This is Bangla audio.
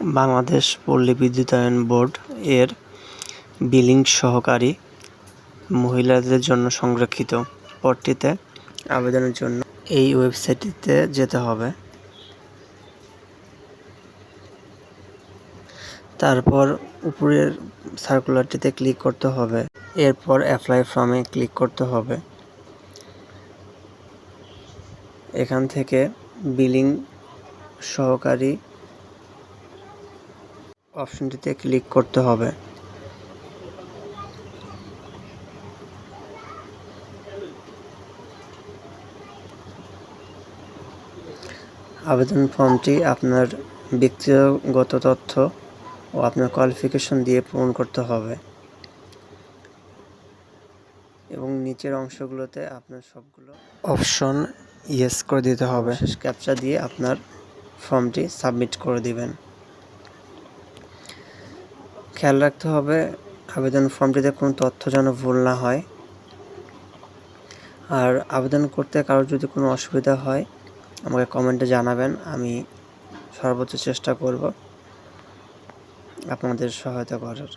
বাংলাদেশ পল্লী বিদ্যুতায়ন বোর্ড এর বিলিং সহকারী মহিলাদের জন্য সংরক্ষিত পদটিতে আবেদনের জন্য এই ওয়েবসাইটটিতে যেতে হবে। তারপর উপরের সার্কুলারটিতে ক্লিক করতে হবে। এরপর অ্যাপ্লাই ফর্মে ক্লিক করতে হবে। এখান থেকে বিলিং সহকারী অপশনটিতে ক্লিক করতে হবে। আবেদন ফর্মটি আপনার ব্যক্তিগত তথ্য ও আপনার কোয়ালিফিকেশন দিয়ে পূরণ করতে হবে। এবং নিচের অংশগুলোতে আপনার সবগুলো অপশন ইয়েস করে দিতে হবে। শেষ ক্যাপচা দিয়ে আপনার ফর্মটি সাবমিট করে দিবেন। খেয়াল রাখতে হবে আবেদন ফর্মটিতে কোনো তথ্য যেন ভুল না হয়। আর আবেদন করতে কারোর যদি কোনো অসুবিধা হয়, আমাকে কমেন্টে জানাবেন, আমি সর্বোচ্চ চেষ্টা করব আপনাদের সহায়তা করার।